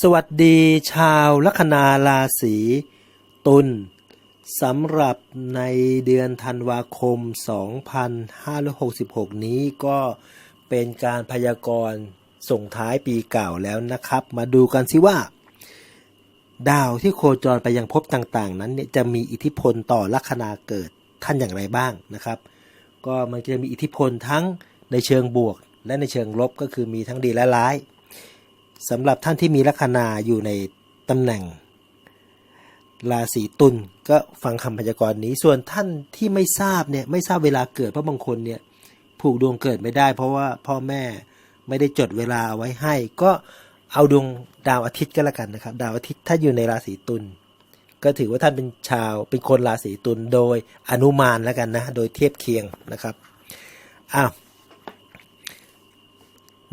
สวัสดีชาวลัคนาราศีตุลสำหรับในเดือนธันวาคม 2566 นี้ก็เป็นการพยากรณ์ส่งท้ายปีเก่าแล้วนะครับ มาดูกันสิว่า ดาวที่โคจรไปยังภพต่างๆ นั้นเนี่ยจะมีอิทธิพลต่อลัคนาเกิดท่านอย่างไรบ้างนะครับ ก็มันจะมีอิทธิพลทั้งในเชิงบวกและในเชิงลบก็คือมีทั้งดีและร้าย สำหรับท่านที่มีลัคนาอยู่ในตำแหน่ง ราศีตุลก็ฟังคำพยากรณ์นี้ ส่วนท่านที่ไม่ทราบเนี่ยไม่ทราบเวลาเกิดเพราะบางคนเนี่ยผูกดวงเกิดไม่ได้ เพราะว่าพ่อแม่ไม่ได้จดเวลาเอาไว้ให้ ก็เอาดวงดาวอาทิตย์ก็แล้วกันนะครับ ดาวอาทิตย์ถ้าอยู่ในราศีตุลก็ถือว่าท่านเป็นชาวเป็นคนราศีตุลโดยอนุมานแล้วกันนะ โดยเทียบเคียงนะครับอ้าว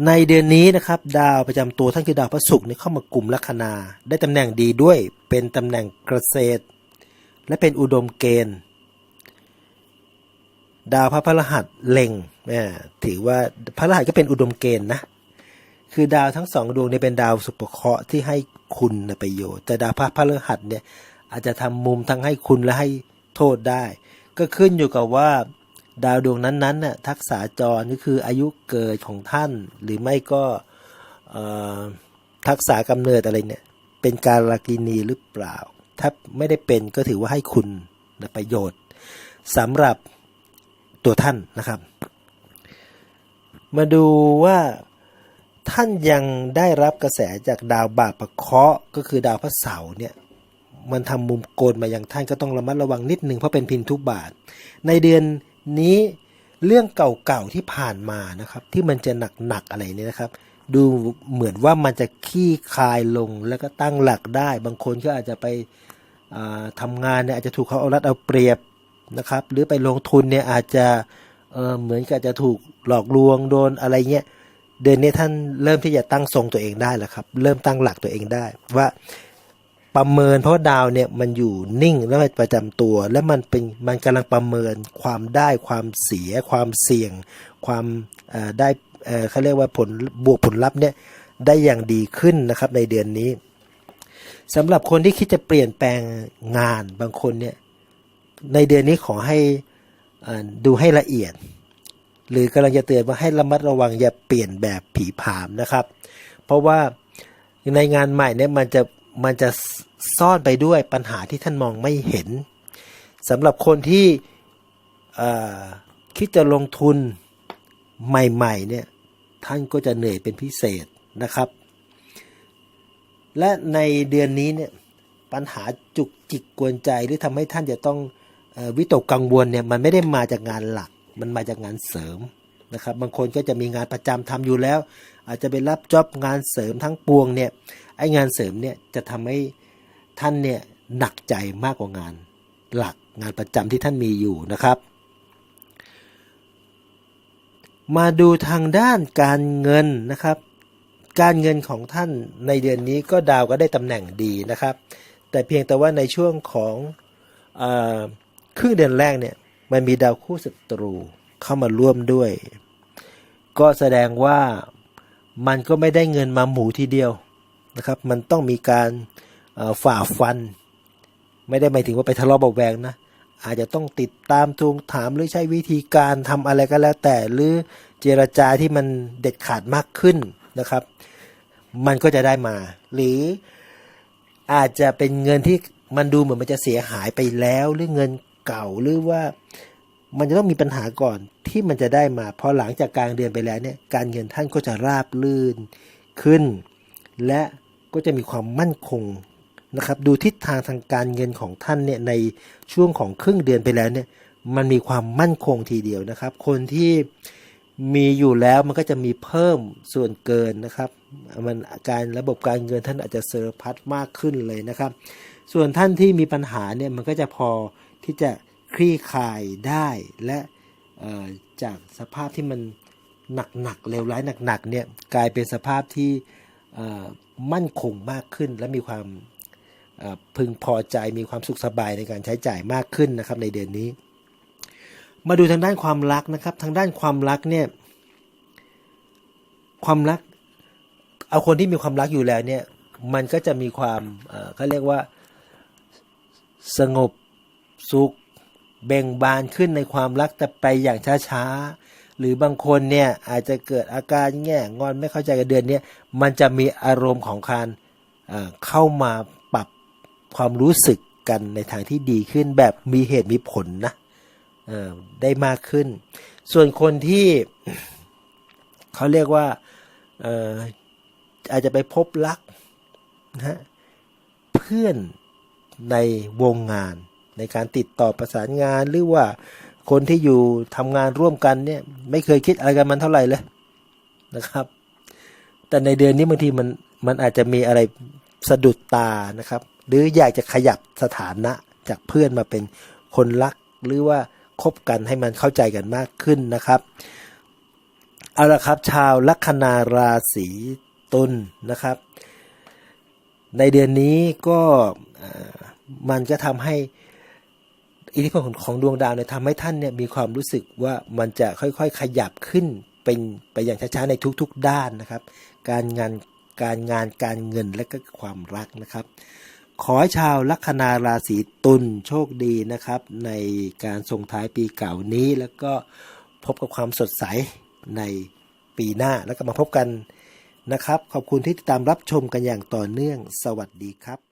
ในเดือนนี้นะครับดาวประจำตัวท่านคือดาวพระศุกร์เนี่ยเข้ามากลุ่มลัคนา ได้ตำแหน่งดีด้วยเป็นตำแหน่งเกษตร และเป็นอุดมเกณฑ์ ดาวพระพฤหัสเล็งแม่ถือว่าพระรหัสก็เป็นอุดมเกณฑ์นะคือดาวทั้งสองดวงเนี่ยเป็นดาวสุภเคราะห์ที่ให้คุณประโยชน์ แต่ดาวพระพฤหัสเนี่ยอาจจะทำมุมทั้งให้คุณและให้โทษได้ ก็ขึ้นอยู่กับว่า ดาวดวงนั้นๆน่ะทักษาจรก็คืออายุเกิดของท่าน หรือไม่ก็ทักษากำเนิดอะไรเนี่ย เป็นการลากินีหรือเปล่า ถ้าไม่ได้เป็นก็ถือว่าให้คุณประโยชน์สำหรับตัวท่านนะครับ มาดูว่าท่านยังได้รับกระแสจากดาวบาปประเคาะก็คือดาวพระเสาร์เนี่ยมันทำมุมโกนมาอย่างท่านก็ต้องระมัดระวังนิดหนึ่งเพราะเป็นพินทุบาท ในเดือน นี้เรื่องเก่าๆที่ผ่านมานะครับ ที่มันจะหนักๆอะไรเนี่ยนะครับ ดูเหมือนว่ามันจะขี้คายลงแล้วก็ตั้งหลักได้ บางคนก็อาจจะไปอ่าทำงานเนี่ยอาจจะถูกเขาเอารัดเอาเปรียบนะครับ หรือไปลงทุนเนี่ยอาจจะเเหมือนกับจะถูกหลอกลวงโดนอะไรเงี้ยเดือนนี้ท่านเริ่มที่จะตั้งทรงตัวเองได้แล้วครับ เริ่มตั้งหลักตัวเองได้ว่า ประเมินเพราะดาวเนี่ยมันอยู่นิ่งแล้วมันประจำตัว แล้วมันเป็นมันกำลังประเมินความได้ความเสีย ความเสี่ยง ความได้เขาเรียกว่าผลบวกผลลัพธ์เนี่ยได้อย่างดีขึ้นนะครับในเดือนนี้สำหรับคนที่คิดจะเปลี่ยนแปลงงานบางคนเนี่ยในเดือนนี้ขอให้ดูให้ละเอียด หรือกำลังจะเตือนว่าให้ระมัดระวังอย่าเปลี่ยนแบบผีผามนะครับ เพราะว่าในงานใหม่เนี่ยมันจะ มันจะซ่อนไปด้วยปัญหาที่ท่านมองไม่เห็นสำหรับคนที่คิดจะลงทุนใหม่ๆเนี่ยท่านก็จะเหนื่อยเป็นพิเศษนะครับ และในเดือนนี้เนี่ยปัญหาจุกจิกกวนใจหรือทำให้ท่านจะต้องอวิตกกังวลเนี่ยมันไม่ได้มาจากงานหลัก มันมาจากงานเสริม นะครับบางคนก็จะมีงานประจำทำอยู่แล้ว อาจจะไปรับจ็อบงานเสริมทั้งปวงเนี่ยไอ้งานเสริมเนี่ยจะทำให้ท่านเนี่ยหนักใจมากกว่างานหลักงานประจำที่ท่านมีอยู่นะครับ มาดูทางด้านการเงินนะครับ การเงินของท่านในเดือนนี้ก็ดาวก็ได้ตำแหน่งดีนะครับ แต่เพียงแต่ว่าในช่วงของอครึ่งเดือนแรกเนี่ยมันมีดาวคู่ศัตรู เข้ามาร่วมด้วย ก็แสดงว่ามันก็ไม่ได้เงินมาหมูทีเดียวนะครับ มันต้องมีการฝ่าฟัน ไม่ได้หมายถึงว่าไปทะเลาะเบาแวงนะอาจจะต้องติดตามทวงถามหรือใช้วิธีการทำอะไรก็แล้วแต่หรือเจรจาที่มันเด็ดขาดมากขึ้นนะครับ มันก็จะได้มา หรืออาจจะเป็นเงินที่มันดูเหมือนมันจะเสียหายไปแล้ว หรือเงินเก่าหรือว่า มันจะต้องมีปัญหาก่อนที่มันจะได้มาพอหลังจากกลางเดือนไปแล้วเนี่ยการเงินท่านก็จะราบลื่นขึ้น และก็จะมีความมั่นคงนะครับ ดูทิศทางทางการเงินของท่านเนี่ยในช่วงของครึ่งเดือนไปแล้วเนี่ยมันมีความมั่นคงทีเดียวนะครับ คนที่มีอยู่แล้วมันก็จะมีเพิ่มส่วนเกินนะครับมันการระบบการเงินท่านอาจจะเซอร์พัดมากขึ้นเลยนะครับ ส่วนท่านที่มีปัญหาเนี่ยมันก็จะพอที่จะ คลี่คลายได้และจากสภาพที่มันหนักๆเลวร้ายหนักๆเนี่ยกลายเป็นสภาพที่มั่นคงมากขึ้น และมีความพึงพอใจมีความสุขสบายในการใช้จ่ายมากขึ้นนะครับในเดือนนี้ มาดูทางด้านความรักนะครับ ทางด้านความรักเนี่ยความรักเอาคนที่มีความรักอยู่แล้วเนี่ยมันก็จะมีความเขาเรียกว่าสงบสุข เบ่งบานขึ้นในความรักแต่ไปอย่างช้าๆ หรือบางคนเนี่ยอาจจะเกิดอาการแง่งอนไม่เข้าใจกับเดือนนี้มันจะมีอารมณ์ของการเข้ามาปรับความรู้สึกกันในทางที่ดีขึ้นแบบมีเหตุมีผลนะได้มากขึ้น ส่วนคนที่เขาเรียกว่าอาจจะไปพบรักนะเพื่อนในวงงาน ในการติดต่อประสานงานหรือว่าคนที่อยู่ทำงานร่วมกันเนี่ย ไม่เคยคิดอะไรกันมันเท่าไหร่เลยนะครับ แต่ในเดือนนี้บางทีมันมันอาจจะมีอะไรสะดุดตานะครับ หรืออยากจะขยับสถานะจากเพื่อนมาเป็นคนรักหรือว่าคบกันให้มันเข้าใจกันมากขึ้นนะครับเอาละครับ ชาวลัคนาราศีตุลนะครับ ในเดือนนี้ก็มันก็ทำให้ อิทธิพลของของดวงดาวเนี่ยทำให้ท่านเนี่ยมีความรู้สึกว่ามันจะค่อยๆ ขยับขึ้นเป็นไปอย่างช้าๆในทุกๆด้านนะครับ การงานการงานการเงินและก็ความรักนะครับ ขอให้ชาวลัคนาราศีตุลโชคดีนะครับ ในการส่งท้ายปีเก่านี้แล้วก็พบกับความสดใสในปีหน้าแล้วก็มาพบกันนะครับ ขอบคุณที่ติดตามรับชมกันอย่างต่อเนื่อง สวัสดีครับ